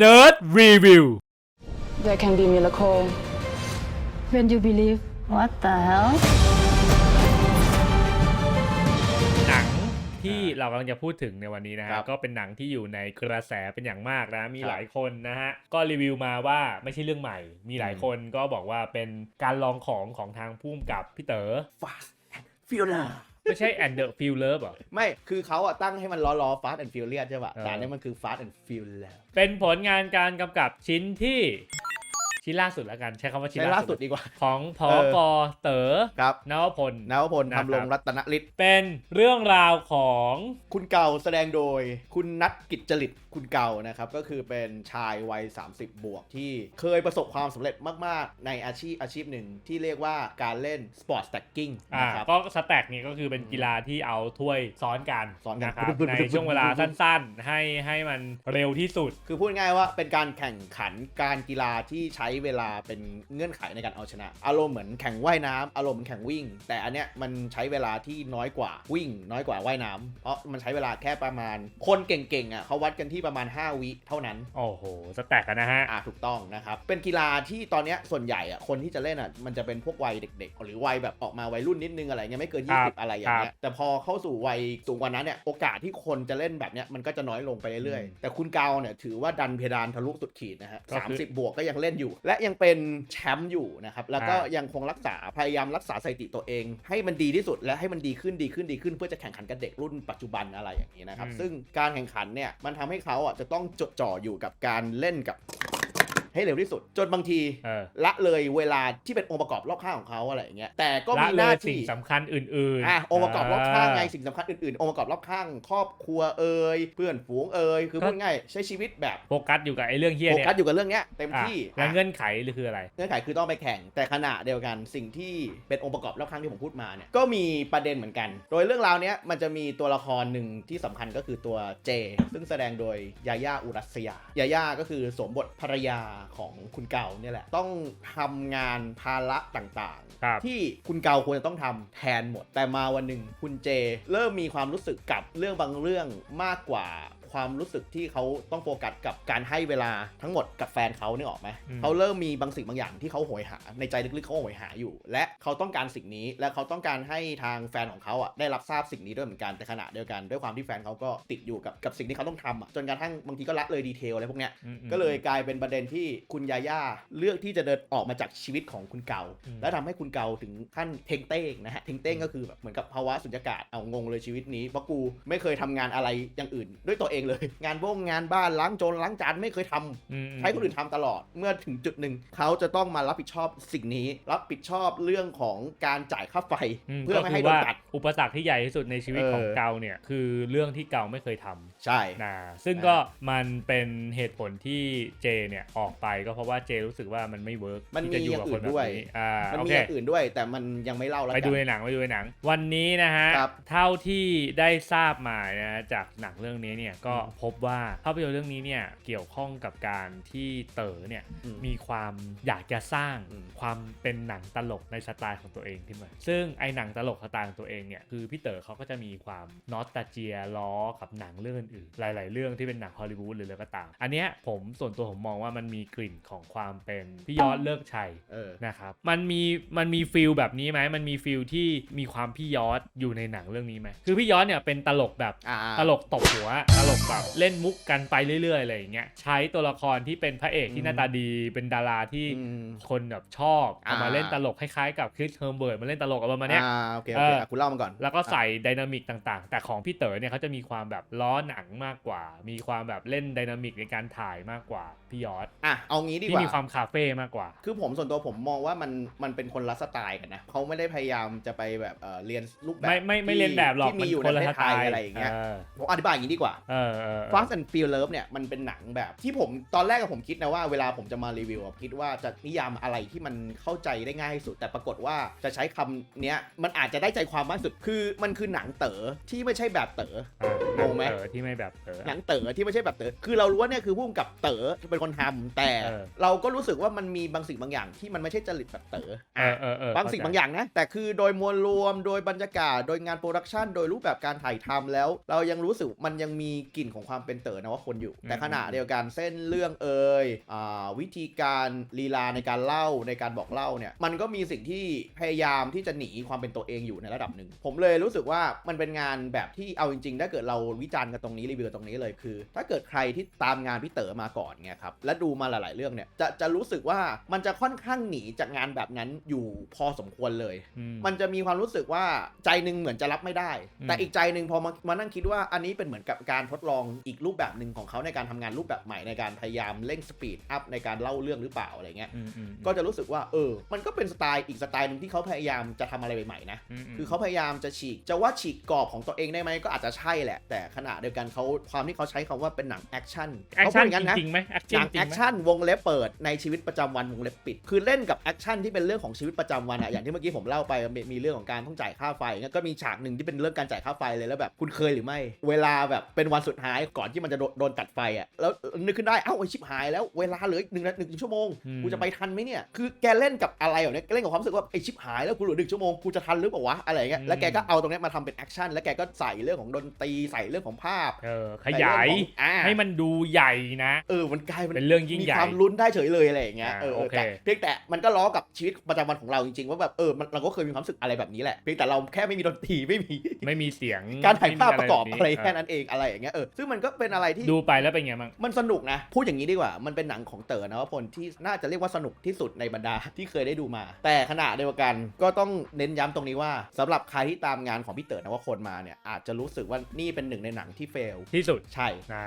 Nerd Review There can be miracle when you believe. What the hell? หนังที่เรากำลังจะพูดถึงในวันนี้นะคฮะรับก็เป็นหนังที่อยู่ในกระแสเป็นอย่างมากนะ มีครับหลายคนนะฮะ ก็รีวิวมาว่าไม่ใช่เรื่องใหม่ มีหลายคนก็บอกว่าเป็นการลองของของทางพุ่มกับพี่เต๋อ Fast and Furious ไม่ใช่ and the Feel Love เหรอ ไม่ คือเขาอะตั้งให้มันล้อล้อ Fast and Furious ใช่ป่ะเออ แต่อันนี้มันคือ Fast and Furious เป็นผลงานการกำกับชิ้นที่ ชิ้นล่าสุดแล้วกัน ใช้คำว่าชิ้นใช้ล่าล่าสุสุดดดีกว่า ของพอเออกอเต๋อครับนวพล นวพลนะครับ ทำรงรัตนฤทธิ์เป็นเรื่องราวของคุณเก่าแสดงโดย คุณนัทกิจจริต คุณเก่านะครับก็คือเป็นชายวัย 30 บวกที่เคยประสบความสำเร็จมาก ๆ ในอาชีพอาชีพหนึ่งที่เรียกว่าการเล่นสปอร์ตสแต็กกิ้งอ่านะครับ ก็สแต็กนี่ก็คือเป็นกีฬาที่เอาถ้วยซ้อนกันซ้อนกันนะครับปุ๊บปุ๊บในปุ๊บ ช่วงเวลาสั้นๆ ให้ให้มันเร็วที่สุด คือพูดง่ายๆว่าเป็นการแข่งขันการกีฬาที่ใช้เวลาเป็นเงื่อนไขในการเอาชนะ อารมณ์เหมือนแข่งว่ายน้ำอารมณ์เหมือนแข่งวิ่ง แต่อันเนี้ยมันใช้เวลาที่น้อยกว่าวิ่ง น้อยกว่าว่ายน้ำเพราะมันใช้เวลาแค่ประมาณ คนเก่งๆอะเขาวัดกันที่ประมาณ 5 วิเท่านั้น โอ้โห สแต็กกันนะฮะ อ่าถูกต้องนะครับ เป็นกีฬาที่ตอนเนี้ยส่วนใหญ่อะคนที่จะเล่นอะมันจะเป็นพวกวัยเด็กๆ หรือวัยแบบออกมาวัยรุ่นนิดนึงอะไรเงี้ยไม่เกินครับ20 อะไรอย่างเงี้ย แต่พอเข้าสู่วัยสูงกว่านั้นเนี่ยโอกาสที่คนจะเล่นแบบเนี้ยมันก็จะน้อยลงไปเรื่อยๆ แต่คุณเกาเนี่ยถือว่าดันเพดานทะลุสุดขีดนะฮะก็สามคือสิบบวกก็ยังเล่นอยู่ และยังเป็นแชมป์อยู่นะครับ แล้วก็อ่ายังคงรักษาพยายามรักษาสถิติตัวเอง ให้มันดีที่สุดและให้มันดีขึ้นดีขึ้นดีขึ้นเพื่อจะแข่งขันกับเด็กรุ่นปัจจุบันอะไรอย่างนี้นะครับอืมซึ่งการแข่งขันเนี่ยมันทำให้เขาขาอะจะต้องจดจ่ออยู่กับการเล่นกับ ให้เร็วที่สุด จนบางทีเออ ละเลยเวลาที่เป็นองค์ประกอบรอบข้างของเขาอะไรอย่างเงี้ยแต่ก็ละมีหเลน้ายสิ่ที่งสำคัญอื่นๆอะองค์ประกอบรอบข้างไงอ่สิ่งสำคัญอื่นๆองค์ประกอบรอบข้างครอบครัวเอ่ยเพื่อนฝูงเอ่ยคือก็พูดง่ายใช้ชีวิตแบบโฟกัสอยู่กับไอ้เรื่องเฮี้ยโฟเนี่ยกัสอยู่กับเรื่องเนี้ยเต็มอะที่แล้วอะ เงื่อนไขหรือคืออะไร เงื่อนไขคือต้องไปแข่ง แต่ขณะเดียวกันสิ่งที่เป็นองค์ประกอบรอบข้างที่ผมพูดมาเนี่ยก็มีประเด็นเหมือนกัน โดยเรื่องราวเนี้ยมันจะมีตัวละครหนึ่งที่สำคัญก็คือตัวเจ ซึ่งแสดงโดยยาย่าอุรัสยายาย่าก็คือสวมบทภรรยาของคุณเก่าเนี่ยแหละ ต้องทำงานภาระต่างๆครับที่คุณเกาควรจะต้องทำแทนหมด แต่มาวันหนึ่งคุณเจ เริ่มมีความรู้สึกกับเรื่องบางเรื่องมากกว่า ความรู้สึกที่เขาต้องโฟกัสกับการให้เวลาทั้งหมดกับแฟนเขาเนี่ยออกไหมอืมเขาเริ่มมีบางสิ่งบางอย่างที่เขาโหยหา ในใจลึกๆเขาโหยหาอยู่ และเขาต้องการสิ่งนี้ และเขาต้องการให้ทางแฟนของเขาอะได้รับทราบสิ่งนี้ด้วยเหมือนกันแต่ขณะเดียวกันด้วยความที่แฟนเขาก็ติดอยู่กับกับสิ่งที่เขาต้องทำอะจนกระทั่งบางทีก็ละเลยดีเทลอะไรพวกเนี้ยอืมๆก็เลยกลายเป็นประเด็นที่คุณยาย่าเลือกที่จะเดินออกมาจากชีวิตของคุณเกาอืมและทำให้คุณเกาถึงขั้นเทงเต้งนะฮะเทงเต้งก็คือแบบเหมือนกับภาวะสุญญากาศเอางงเลยชีวิตนี้เพราะกูไม่เคยทำงานอะไรอย่างอื่น ด้วยตัวเองเลย งานบ้งงานบ้านล้างโจรล้างจานไม่เคยทำอืมๆให้คนอื่นทำตลอดเมื่อถึงจุดหนึ่งเขาจะต้องมารับผิดชอบสิ่งนี้ รับผิดชอบเรื่องของการจ่ายค่าไฟมเพื่อไม่ให้ก็โดคืนว่าตัดอุปสรรคที่ใหญ่ที่สุดในชีวิตเออของเกาเนี่ยคือเรื่องที่เกาไม่เคยทำใช่นะซึ่งนะก็มันเป็นเหตุผลที่เจเนี่ยออกไปก็เพราะว่าเจรู้สึกว่ามันไม่เวิร์กมันที่มีจะอยู่อย่างกับอื่คนนแบบด้วยนี้อ่ามันโอมีเคอย่างอื่นด้วย แต่มันยังไม่เล่าแล้วไปกัดูนในหนังไปดูในหนัง วันนี้นะฮะครับเท่าที่ได้ทราบมานะฮะจากหนังเรื่องนี้เนี่ยก็พบว่าภาพยนตร์เรื่องนี้เนี่ยเกี่ยวข้องกับการที่เต๋อเนี่ยอืมมีความอยากจะสร้างอืมความเป็นหนังตลกในสไตล์ของตัวเองขึ้นมาซึ่งไอหนังตลกสไตล์ของตัวเองเนี่ยคือพี่เต๋อเขาก็จะมีความนอสตาเจียล้อกับหนังเรื่องอื่นๆหลาย ๆ เรื่องที่เป็นหนังฮอลลีวูดหรืออะไรก็ตาม อันเนี้ยผมส่วนตัวผมมองว่ามันมีกลิ่นของความเป็นพี่ยอดเลิกชัยเออนะครับมันมีมันมีฟิลแบบนี้ไหมมันมีฟิลที่มีความพี่ยอดอยู่ในหนังเรื่องนี้ไหมคือพี่ยอดเนี่ยเป็นตลกแบบอ่าตลกตบหัวตลกแบบเล่นมุกกันไปเรื่อยๆอะไรอย่างเงี้ยใช้ตัวละครที่เป็นพระเอกที่หน้าตาดีเป็นดาราที่อืมคนแบบชอบเอามาอ่าเล่นตลกคล้ายๆกับคริสเฮิร์มเบิร์ดมาเล่นตลกอะไรประมาณเนี้ยอ่าโอเคโอเคเอออะคุณเล่ามาก่อน แล้วก็ใส่ไดนามิกต่างๆ แต่ของพี่เต๋อเนี่ยเขาจะมีความแบบล้อหนังมากกว่า มีความแบบเล่นไดนามิกในการถ่ายมากกว่าพี่ยอดอะเอางี้ดีกที่ว่ามีความคาเฟ่มากกว่า คือผมส่วนตัวผมมองว่ามันมันเป็นคนละสไตล์กันนะเขาไม่ได้พยายามจะไปแบบเอ่อเรียนรูปแบบไม่ไม่ไม่ที่เรียนแบบหรอกที่มัมีนอยู่คนในละประสเทศไตไทยล์อะไรอย่างเงี้ยเออผมอธิบายอย่างนี้ดีกว่าเออเออเออ Fast and Feel Love เนี่ยมันเป็นหนังแบบที่ผมตอนแรกกับผมคิดนะว่าเวลาผมจะมารีวิวอะคิดว่าจะนิยามอะไรที่มันเข้าใจได้ง่ายที่สุด แต่ปรากฏว่าจะใช้คำเนี้ยมันอาจจะได้ใจความมากที่สุดคือมันคือหนังเต๋อที่ไม่ใช่แบบเต๋องงไหมเออที่ไม่แบบเออหนังเต๋อที่ไม่ใช่แบบเต๋อคือเรารู้ว่าเนี่ยคือพุ่มกับเต๋อเป็นคนทำแต่เออเราก็รู้สึกว่ามันมีบางสิ่งบางอย่างที่มันไม่ใช่จริตแบบเต๋อเออเออเออบางสิ่งบางอย่างนะแต่คือโดยมวลรวมโดยบรรยากาศโดยงานโปรดักชันโดยรูปแบบการถ่ายทำแล้ว เรายังรู้สึกมันยังมีกลิ่นของความเป็นเต๋อนวพลอยู่อืมแต่ขณะเดียวกันเส้นเรื่องเอ่ยอ่าวิธีการลีลาในการเล่าในการบอกเล่าเนี่ยมันก็มีสิ่งที่พยายามที่จะหนีความเป็นตัวเองอยู่ในระดับหนึ่ง ผมเลยรู้สึกว่ามันเป็นงานแบบที่เอาจริงๆ ถ้าเกิดเราวิจารณ์กันตรงนี้รีวิวกันตรงนี้เลยคือ ถ้าเกิดใครที่ตามงานพี่เต๋อมาก่อนเนี่ยครับและดูมาหลาย ๆ เรื่องเนี่ยจะจะรู้สึกว่ามันจะค่อนข้างหนีจากงานแบบนั้นอยู่พอสมควรเลยอืมันจะมีความรู้สึกว่าใจหนึ่งเหมือนจะรับไม่ได้อืมแต่อีกใจหนึ่งพอมามานั่งคิดว่าอันนี้เป็นเหมือนกับการทดลองอีกรูปแบบหนึ่งของเขาในการทำงานรูปแบบใหม่ในการพยายามเร่งสปีดอัพในการเล่าเรื่องหรือเปล่าอะไรเงี้ยอืมอืมก็จะรู้สึกว่าเออ มันก็เป็นสไตล์อีกสไตล์หนึ่งที่เขาพยายามจะทำอะไรใหม่ๆนะมมคือเขาพยายามจะฉีกจะว่าฉีกกรอบของตัวเองได้ไหมก็อาจจะใช่แหละ แต่ขณะเดียวกันเขาความที่เขาใช้คำว่าเป็นหนังแอคชั่นแอคเขาพูชั่ดนอย่างนั้นนะจริงๆไหมแอคหนังจริแองคไหมชั่นวงเล็บเปิดในชีวิตประจำวันวงเล็บปิด คือเล่นกับแอคชั่นที่เป็นเรื่องของชีวิตประจำวันอะอย่างที่เมื่อกี้ผมเล่าไปมีมีเรื่องของการต้องจ่ายค่าไฟงั้นก็มีฉากหนึ่งที่เป็นเรื่องการจ่ายค่าไฟเลยแล้วแบบคุณเคยหรือไม่ เวลาแบบเป็นวันสุดท้ายก่อนที่มันจะโดนโดนตัดไฟอะแล้วนึกขึ้นได้เอ้าไอชิบหายแล้วเวลาเหลืออีกหนึ่งนาทีหนึ่งชั่วโมงอืมกูจะไปทันไหมเนี่ยคือแกเล่นกับอะไรแบบเนี้ยแกเล่นกับความรู้สึกว่าไอชิบหายแล้วกูเหลือหนึ่งชั่วโมงกูจะทันหรือเปล่าวะอะไรอย่างเงี้ยแล้วแกก็เอาตรงเนี้ยมาทำเป็นแอคชั่นแล้วแกก็ใส่เรื่องของดนตรีใส่เรื่องของภาพเออขยายใส่เรื่องของอ่าให้มันดูใหญ่นะเออมันกลายเป็นเรื่องยิ่งมีใหญ่ความลุ้นได้เฉยเลยอะไรอย่างเงี้ยอ่าเออโอเคแต่เพียงแต่มันก็ล้อกับชีวิตประจำวันของเราจริงๆว่าแบบเออมันเราก็เคยมีความรู้สึกอะไรแบบนี้แหละเพียงแต่เราแค่ไม่มีดนตรีไม่มีไม่มีเสียงการถ่ายภาพม่มีประกอบแบบอะไรแค่เนั้นเองอะไรอย่างเงี้ยเออซึ่งมันก็เป็นอะไรที่ดูไปแล้วเป็นไงบ้างมันสนุกนะ พูดอย่างนี้ดีกว่า มันเป็นหนังของเต๋อนะว่าพลที่น่าจะเรียกว่าสนุกที่สุดในบรรดาที่เคยได้ดูมา แต่ขณะเดียวกันก็ต้องเน้นย้ำตรงนี้ว่าสำหรับใครที่ตามงานของพี่เต๋อนะว่าคนมาเนี่ยอาจจะรู้สึกว่านี่เป็นหนึ่งในหนังที่เฟลที่สุดใช่อ่า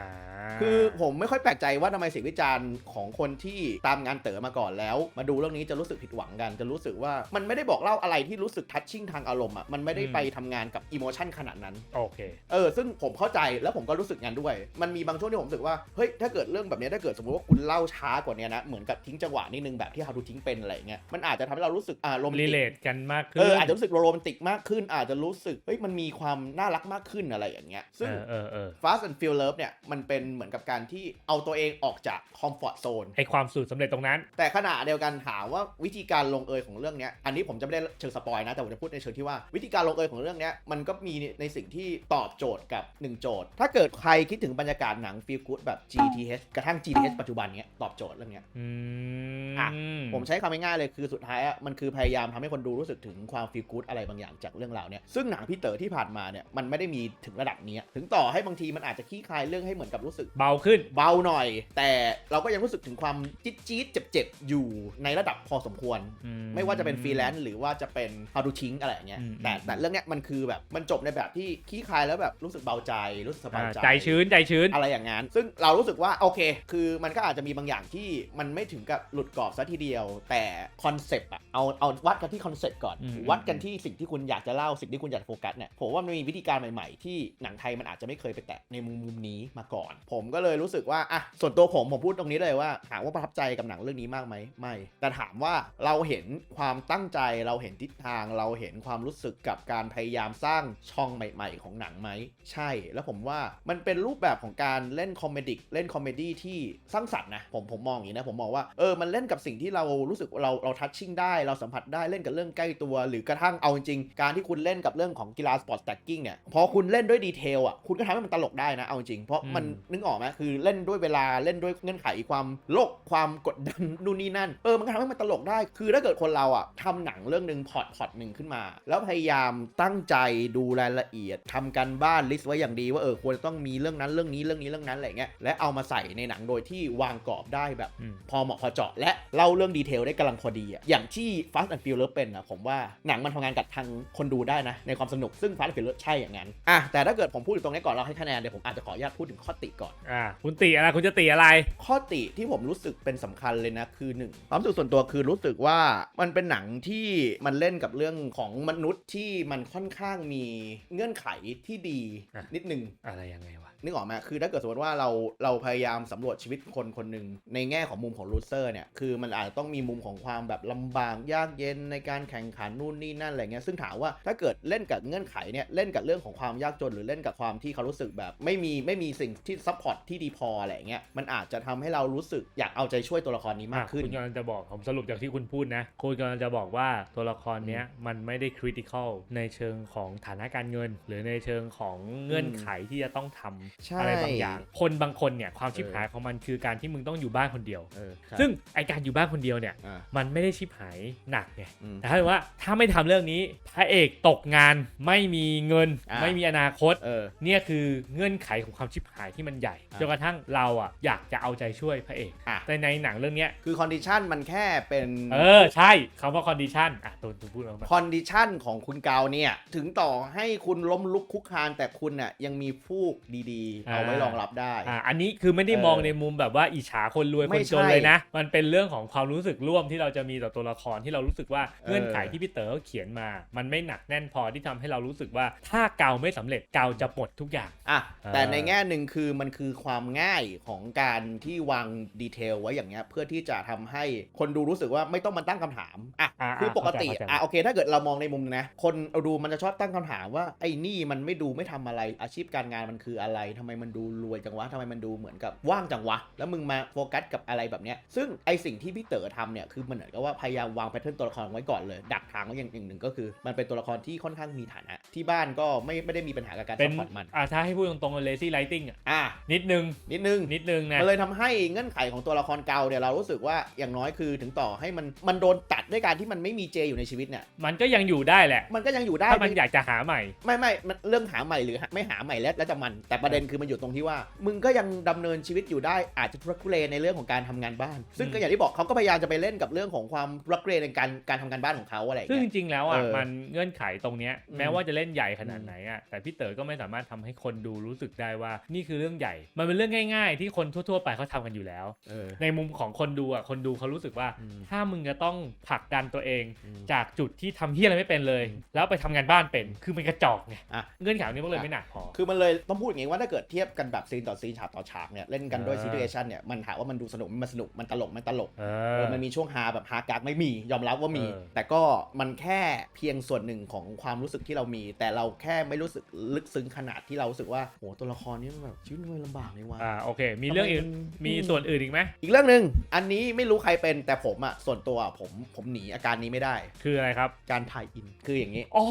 คือผมไม่ค่อยแปลกใจว่าทำไมเสียงวิจารณ์ของคนที่ตามงานเต๋อมาก่อนแล้ว มาดูเรื่องนี้จะรู้สึกผิดหวังกัน จะรู้สึกว่ามันไม่ได้บอกเล่าอะไรที่รู้สึกทัชชิ่งทางอารมณ์อะมันไม่ได้ไปทำงานกับอิโมชันขนาดนั้นโอเคเออซึ่งผมเข้าใจแล้วผมก็รู้สึกงานด้วย มันมีบางช่วงที่ผมรู้สึกว่าเฮ้ยถ้าเกิดเรื่องแบบเนี้ยถ้าเกิดสมมติว่าคุณเล่าช้ากว่านี้นะเหมือนกับทิ้งจังหวะนิดนึงแบบที่ How to ทิ้งเป็นอะไรอย่างเงี้ยมันอาจจะทำให้เรารู้สึกอ่าโรแมนรีติเลกทกันมากขึ้น เอออาจจะรู้สึกโรแมนติกมากขึ้น อาจจะรู้สึกเฮ้ยมันมีความน่ารักมากขึ้นอะไรอย่างเงี้ยซึ่ง เออเออเออ Fast and Feel Love เนี่ยมันเป็นเหมือนกับการที่เอาตัวเองออกจากคอมฟอร์ z โซน ไอความสูตรสำเร็จตรงนั้น แต่ขณะเดียวกันถามว่าวิธีการลงเอยของเรื่องเนี้ยอันนี้ผมจะไม่ได้เชิงสปอยนะ แต่ผมจะพูดในเชิงที่ว่าวิธีการลงเอยของเรื่องเนี้ยมันก็มีในสิ่งที่ตอบโจทย์กับ1โจทย์ ถ้าเกิดใครคิดถึงบรรยากาศหนัง Feel Good แบบ GTH กระทั่ง GTH ปัจจุบันเนี้ยตอบโจทย์เรื่องเนี้ยอืมอะผมใช้คำง่ายๆเลยคือสุดท้ายอะมันคือพยายามทำให้คนดูรู้สึกถึงความฟีลกู๊ดอะไรบางอย่างจากเรื่องราวเนี่ยซึ่งหนังพี่เต๋อที่ผ่านมาเนี่ยมันไม่ได้มีถึงระดับเนี้ยถึงต่อให้บางทีมันอาจจะขี้คายเรื่องให้เหมือนกับรู้สึก เบาขึ้นเบาหน่อย แต่เราก็ยังรู้สึกถึงความจี๊ดจี๊ดเจ็บเจ็บๆอยู่ในระดับพอสมควรอืไม่ว่าจะเป็นฟรีแลนซ์หรือว่าจะเป็น how to ทิ้งอะไรอย่างเงี้ยอืมแต่อืมแต่เรื่องเนี้ยมันคือแบบมันจบในแบบที่ขี้คายแล้วแบบรู้สึกเบาใจรู้สึกสบายอ่าใจใจชื้นใจชื้น อะไรอย่างนั้น ซึ่งเรารู้สึกว่าโอเค คือมันก็อาจจะมีบางอย่างที่มันไม่ถึงกับหลุดกรอบซะทีเดียว แต่คอนเซปต์อะเอาเอาวัดกันที่คอนเซปต์ก่อน อืม วัดกันที่สิ่งที่คุณอยากจะเล่าสิ่งที่คุณอยากโฟกัสเนี่ยผมว่ามันมีวิธีการใหม่ๆ ที่หนังไทยมันอาจจะไม่เคยไปแตะในมุมมุมนี้มาก่อน ผมก็เลยรู้สึกว่าอะส่วนตัวผมผมพูดตรงนี้เลยว่าถามว่าประทับใจกับหนังเรื่องนี้มากไหมไม่ แต่ถามว่าเราเห็นความตั้งใจเราเห็นทิศทาง เราเห็นความรู้สึกกับการพยายามสร้างช่องใหม่ ๆ ของหนังไหมใช่ แล้วผมว่ามันเป็นรูปแบบของการเล่นคอมเมดิกเล่นคอมเมดี้ที่สร้างสรรค์นะผมผมมองอย่างนี้นะผมมองว่าเออมันเล่นกับสิ่งที่เรารู้สึกว่าเราเราทัชชิ่งได้เราสัมผัสได้เล่นกับเรื่องใกล้ตัว หรือกระทั่งเอาจริงๆการที่คุณเล่นกับเรื่องของกีฬาสปอร์ตสแต็กกิ้งเนี่ยพอคุณเล่นด้วยดีเทลอะคุณก็ทำให้มันตลกได้นะเอาจริงเพราะมันอืมนึกออกไหมคือเล่นด้วยเวลาเล่นด้วยเงื่อนไขความโลกความกดดันนู่นนี่นั่นเออมันก็ทำให้มันตลกได้ คือถ้าเกิดคนเราอะทำหนังเรื่องหนึ่งพอร์ตพอร์ตหนึ่งขึ้นมา แล้วพยายามตั้งใจดูรายละเอียดทำการบ้านลิสต์ไว้อย่างดีว่าเออควรจะต้องมีเรื่องนั้นเรื่องนี้เรื่องนี้เรื่องนั้นอะไรเงี้ยและเอามาใส่ในหนังโดยที่วางกรอบได้แบบอืมพอเหมาะพอเจาะ และเล่าเรื่องดีเทลได้กำลังพอดีอะอย่างที่ Fast and Furious เป็นอะผมว่าหนังมันทำงานกับทางคนดูได้นะในความสนุกซึ่ง Fast and Furious ใช่อย่างนั้นอะแต่ถ้าเกิดผมพูดถึงตรงนี้ก่อนเราให้คะแนนเดี๋ยวผมอาจจะขออนุญาตพูดถึงข้อติก่อนอ่าคุณติอะไรคุณจะติอะไร ข้อติที่ผมรู้สึกเป็นสำคัญเลยนะคือหนึ่งความรู้สึกส่วนตัวคือรู้สึกว่ามันเป็นหนังที่มันเล่นกับเรื่องของมนุษย์ที่มันค่อนข้างมีเงื่อนไขที่ดีอะนิดนึงอะไรยังไงวะ นึกออกไหมคือถ้าเกิดสมมติว่าเราเราพยายามสำรวจชีวิตคนคนหนึ่งในแง่ของมุมของลูเซอร์เนี่ยคือมันอาจจะต้องมีมุมของความแบบลำบากยากเย็นในการแข่งขันนู่นนี่นั่นอะไรเงี้ยซึ่งถามว่าถ้าเกิดเล่นกับเงื่อนไขเนี่ยเล่นกับเรื่องของความยากจนหรือเล่นกับความที่เขารู้สึกแบบ ไม่มีไม่มีสิ่งที่ซัพพอร์ตที่ดีพออะไรเงี้ยมันอาจจะทำให้เรารู้สึกอยากเอาใจช่วยตัวละครนี้มากขึ้นคุณกำลังจะบอกผมสรุปจากที่คุณพูดนะคุณกำลังจะบอกว่าตัวละครเนี้ยมันไม่ได้คริติคอลในเชิงของฐานะการเงิน หรือในเชิงของเงื่อนไขที่จะต้องทใช่อะไรบางอย่าง คนบางคนเนี่ยความชิบเออหายของมันคือการที่มึงต้องอยู่บ้านคนเดียวเออครับซึ่งไอการอยู่บ้านคนเดียวเนี่ยอ่ามันไม่ได้ชิบหายหนักไงอืมแต่ถ้าเกิดว่าถ้าไม่ทำเรื่องนี้พระเอกตกงานไม่มีเงินอ่าไม่มีอนาคตเออเนี่ยคือเงื่อนไขของความชิบหายที่มันใหญ่อะจนกระทั่งเราอะอยากจะเอาใจช่วยพระเอกอะแต่ในหนังเรื่องเนี้ยคือคอนดิชันมันแค่เป็นเออใช่คำว่า condition อะตูนตูนพูดมาคอนดิชันของคุณเกาเนี่ยถึงต่อให้คุณล้มลุกคุกคานแต่คุณน่ะยังมีฟูกดีๆเอาไว้รองรับได้อะอันนี้คือไม่ได้เออมองในมุมแบบว่าอิจฉาคนรวยไม่คนจนใช่เลยนะ มันเป็นเรื่องของความรู้สึกร่วมที่เราจะมีต่อตัวละครที่เรารู้สึกว่าเออเงื่อนไขที่พี่เต๋อเขาเขียนมา มันไม่หนักแน่นพอที่ทำให้เรารู้สึกว่าถ้าเกาไม่สำเร็จเกาจะหมดทุกอย่างอะอ่าแต่ในแง่หนึ่งคือมันคือความง่ายของการที่วางดีเทลไว้อย่างเงี้ยเพื่อที่จะทำให้คนดูรู้สึกว่าไม่ต้องมาตั้งคำถามอะอ่าคือปกติเข้าใจเข้าใจอะโอเค ถ้าเกิดเรามองในมุมนะคนดูมันจะชอบตั้งคำถามว่าไอ้นี่มันไม่ดูไม่ทำอะไรอาชีพการงานมันคืออะไรทำไมมันดูรวยจังวะทำไมมันดูเหมือนกับว่างจังวะ แล้วมึงมาโฟกัสกับอะไรแบบเนี้ยซึ่งไอสิ่งที่พี่เต๋อทำเนี่ยคือมันเหมือนกับว่าพยายามวางแพทเทิร์นตัวละครไว้ก่อนเลย ดักทางไว้อย่างหนึ่งก็คือ มันเป็นตัวละครที่ค่อนข้างมีฐานะที่บ้านก็ไม่ไม่ได้มีปัญหากับการเป็ซันพพอร์ตมันอะถ้าให้พูดตรงๆ lazy writing อะอะนิดนึงนิดนึงนิดนึงนะมันเลยทำให้เงื่อนไขของตัวละครเก่าเนี่ยเรารู้สึกว่าอย่างน้อยคือถึงต่อให้มันมันโดนตัดด้วยการที่มันไม่มีเจอยู่ในชีวิตเนี่ยมันก็ยังอยู่ได้แหละ มันก็ยังอยู่ได้ถ้ามันอยากจะหาใหม่ ไม่ไม่มันเรื่องหาใหม่หรือไม่หาใหม่แล้วแล้วจะมันแต่ประเด็นคือมันอยู่ตรงที่ว่า มึงก็ยังดำเนินชีวิตอยู่ได้อาจจะทุรักทุเลในเรื่องของการทำงานบ้าน ซึ่งก็อย่างที่บอกเขาก็พยายามจะไปเล่นกับเรื่องของความทุรักทุเลในการการทำงานบ้านของเขาอะไรอย่างซึ่งจเงี้ย ริงๆแล้วอะเออมันเงื่อนไขตรงเนี้ยอืมแม้ว่าจะเล่นใหญ่ขนาดไหนอะแต่พี่เต๋อก็ไม่สามารถทำให้คนดูรู้สึกได้ว่า นี่คือเรื่องใหญ่ มันเป็นเรื่องง่าย ๆ ที่คนทั่ว ๆ ไปเขาทำกันอยู่แล้ว เออ ในมุมของคนดูอะคนดูเขารู้สึกว่า อืมถ้ามึงจะต้องผลักดันตัวเอง อืมจากจุดที่ทำเฮียอะไรไม่เป็นเลย แล้วไปทำงานบ้านเป็น คือมันกระจอกไงอะ เงื่อนไขนี้มันเลยไม่หนักพอ คือมันเลยต้องพูดอย่างงี้ว่าถ้าเกิดเทียบกันแบบซีนต่อซีนฉากต่อฉากเนี่ยเล่นกันด้วยเออซี t u เ t ชันเนี่ยมันถามว่ามันดูสนุกมันสนุกมันตลกมันตลกเอเอออมันมีช่วงฮาแบบฮากากไม่มียอมรับว่ามีเออแต่ก็มันแค่เพียงส่วนหนึ่งของความรู้สึกที่เรามี แต่เราแค่ไม่รู้สึกลึกซึ้งขนาดที่เรารู้สึกว่าโหตัวละครนี้มันแบบชีวิตมันลำบากเลยว่ะอ่าโอเค มีเรื่องอื่นทำไมมันมีส่วนอื่นอีกไหมอีกเรื่องหนึ่งอันนี้ไม่รู้ใครเป็นแต่ผมอะส่วนตัวผมผมหนีอาการนี้ไม่ได้ คืออะไรครับการถ่ายอินคืออย่างนี้อ๋อ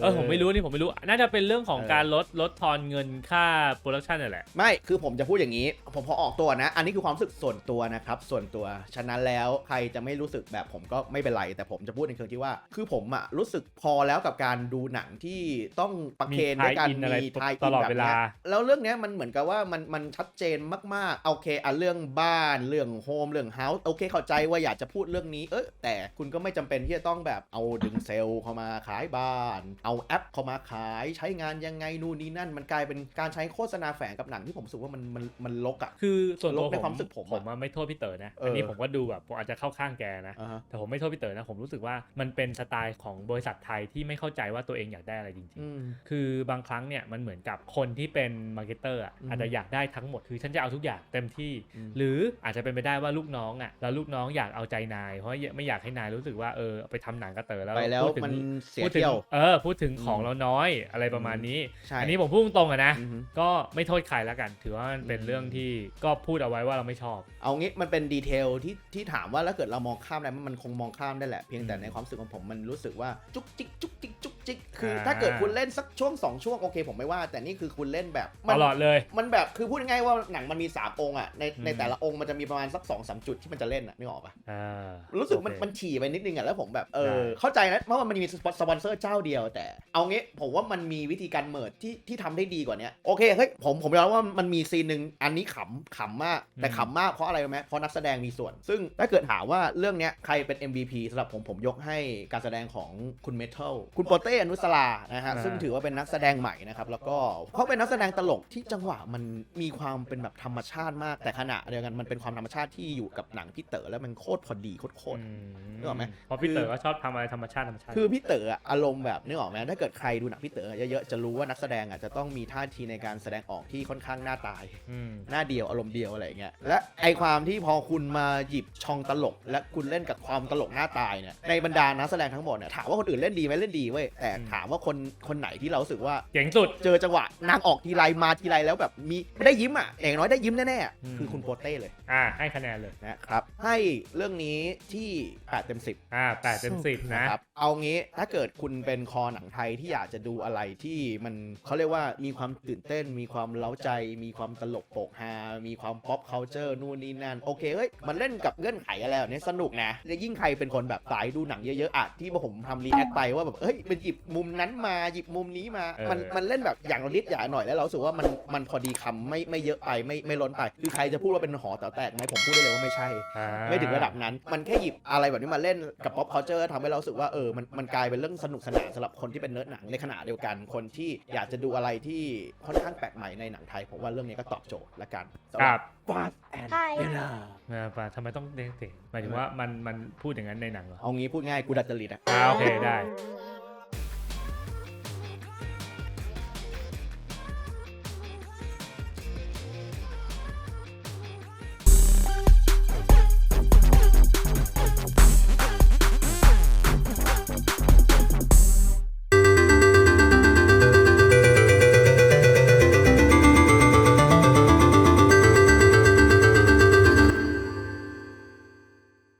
เออผมไม่รู้นี่ผมไม่รู้ น่าจะเป็นเรื่องของเออการลดลดทอนเงินค่าโปรดักชันนั่นแหละ ไม่ คือผมจะพูดอย่างนี้ ผมพอออกตัวนะ อันนี้คือความรู้สึกส่วนตัวนะครับ ส่วนตัว ฉะนั้นแล้วใครจะไม่รู้สึกแบบผมก็ไม่เป็นไร แต่ผมจะพูดในเชิงที่ว่า คือผมอะรู้สึกพอแล้วกับการดูหนังที่ต้องประเคนด้วยกันมี tie in อะไรมีทายตลอดเวลา แล้วเรื่องเนี้ยมันเหมือนกับว่ามันมันชัดเจนมากๆ โอเคอะเรื่องบ้าน เรื่องโฮม เรื่องเฮาส์ โอเคเข้าใจว่าอยากจะพูดเรื่องนี้ เออแต่คุณก็ไม่จำเป็นที่จะต้องแบบเอาดึงเซลล์เข้ามาขายบ้านเอาแอปเข้ามาขายใช้งานยังไงนู่นนี่นั่น มันกลายเป็นการใช้โฆษณาแฝงกับหนังที่ผมรู้สึกว่ามันมันมันลกอะคือส่วนตัวลบในผมความรู้สึกผมอะผมอะไม่โทษพี่เต๋อนะเอออัอันนี้ผมก็ดูแบบผมอาจจะเข้าข้างแกนะอ่าฮะแต่ผมไม่โทษพี่เต๋อนะผมรู้สึกว่ามันเป็นสไตล์ของบริษัทไทยที่ไม่เข้าใจว่าตัวเองอยากได้อะไรจริงอืมๆคือบางครั้งเนี่ยมันเหมือนกับคนที่เป็นมาร์เก็ตเตอร์อะอืมอาจจะอยากได้ทั้งหมดคือฉันจะเอาทุกอย่างเต็มที่อืมหรืออาจจะเป็นไปได้ว่าลูกน้องอะแล้วลูกน้องอยากเอาใจนาย เพราะไม่อยากให้นายรู้สึกว่าเออไปทำหนังกับเต๋อแล้วไปแล้วพูดถึงมันเสียพูดถึงเที่ยวเออพูดถึงของอืมเราน้อยอะไรประมาณนี้ใช่อันนี้ผมพูดตรงๆอะนะอือฮึก็ไม่โทษใครแล้วกัน ถือว่ามันเป็นอืมเรื่องที่ก็พูดเอาไว้ว่าเราไม่ชอบ เอางี้มันเป็นดีเทลที่ที่ถามว่าแล้วเกิดเรามองข้ามได้ไหมมันคงมองข้ามได้แหละ เพียงแต่อืมในความรู้สึกของผมมันรู้สึกว่าจุกจิกจุกจิก จุกจิกคืออ่าถ้าเกิดคุณเล่นสักช่วงสองช่วงโอเค ผมไม่ว่า แต่นี่คือคุณเล่นแบบตมันลอดเลย มันแบบคือพูดง่ายๆว่าหนังมันมี3องค์อะในในอืมแต่ละองค์มันจะมีประมาณสัก2อสจุดที่มันจะเล่นอะนึกออกปะอ่ารู้สึกมันโอเคมันฉี่ไปนิดนึงอะแล้วผมแบบเออได้เข้าใจนะเพราะว่ามันมีสปอนเซอร์เจ้าเดียว แต่เอางี้ผมว่ามันมีวิธีการเมิร์ดที่ที่ทำได้ดีกว่าเนี้ยโอเคเฮ้ยผมผมยอมรับว่ามันมีซีนหนึ่งอันนี้ขำขำมากแต่ขำมากเพราะอะไรรู้ไหมเพราะนักแสดงมีส่วน ซึ่งถ้าเกิดถามว่าเรื่องเนี้ยใครเป็น MVP สำหรับผมผมยกให้การแสดงของคุณเมทัลคุณโปเต้อนุสลานะฮะอ่าซึ่งถือว่าเป็นนักแสดงใหม่นะครับแล้วก็เขาเป็นนักแสดงตลกที่จังหวะมันมีความเป็นแบบธรรมชาติมากแต่ขณะเดียวกันมันเป็นความธรรมชาติที่อยู่กับหนังพี่เต๋อแล้วมันโคตรพอดีโคตรโคตรอืมนึกออกไหมเพราะพี่เต๋อก็ชอบทำอะไรธรรมชาติธรรมชาติคือพี่เต๋ออะอารมณ์แบบนึกออกไหมถ้าเกิดใครดูหนังพี่เต๋อเยอะๆจะรู้ว่านักแสดงอะจะต้องมีท่าทีในการแสดงออกที่ค่อนข้างหน้าตายมหน้าเดียวอารมณ์เดียวอะไรอย่างเงี้ยและไอความที่พอคุณมาหยิบช่องตลก และคุณเล่นกับความตลกหน้าตายเนี่ยในบรรดานักแสดงทั้งหมดเนี่ยถามว่าคนอื่นเล่นดีไหมเล่นดีเว้ยแต่อืมถามว่าคนคนไหนที่เรารู้สึกว่าเจ๋งสุด เจอจังหวะนางออกทีไรมาทีไรแล้วแบบมีได้ยิ้มอะอย่างน้อยได้ยิ้มแน่ๆอะอืมคือคุณโปเต้เลย อ่าให้คะแนนเลยนะครับให้เรื่องนี้ที่8เต็ม10อ่าแปดเต็มสิบนะครับเอางี้ถ้าเกิดคุณเป็นคอหนังไทยที่อยากจะดูอะไรที่มันเขาเรียกว่ามีความตื่นเต้น มีความเล้าใจ มีความตลกโปกฮา มีความป๊อปเคานเจอร์นู่นนี่นั่นโอเคเฮ้ยมันเล่นกับเงื่อนไขอะไรแบบนี้สนุกนะและยิ่งใครเป็นคนแบบสายดูหนังเยอะๆอะที่ผมทำรีแอคไปว่าแบบเฮ้ยเป็นหยิบมุมนั้นมาหยิบมุมนี้มาเออมันมันเล่นแบบอย่างละนิดอย่างละหน่อยแล้วเรารู้สึกว่ามันมันพอดีคำไม่ไม่เยอะไปไม่ไม่ล้นไปคือใครจะพูดว่าเป็นหอแต๋วแตกไหมผมพูดได้เลยว่าไม่ใช่ อ่า ไม่ถึงระดับนั้น มันแค่หยิบอะไรแบบนี้มาเล่นกับ pop culture ทำให้เรารู้สึกว่าเออ มันมันกลายเป็นเรื่องสนุกสนานสำหรับคนที่เป็นเนิร์ดหนังในขณะเดียวกัน คนที่อยากจะดูอะไรที่ค่อนข้างแปลกใหม่ในหนังไทยผมว่าเรื่องนี้ก็ตอบโจทย์ละกันสำหครัรับ Fast and Furious อ่าป่ะทำไมต้องเด้งเสียงหมายถึงว่ามันมันพูดอย่างนั้นในหนังเหรอเอางี้พูดง่ายกูดัดจริตอะ อ่าโอเคได้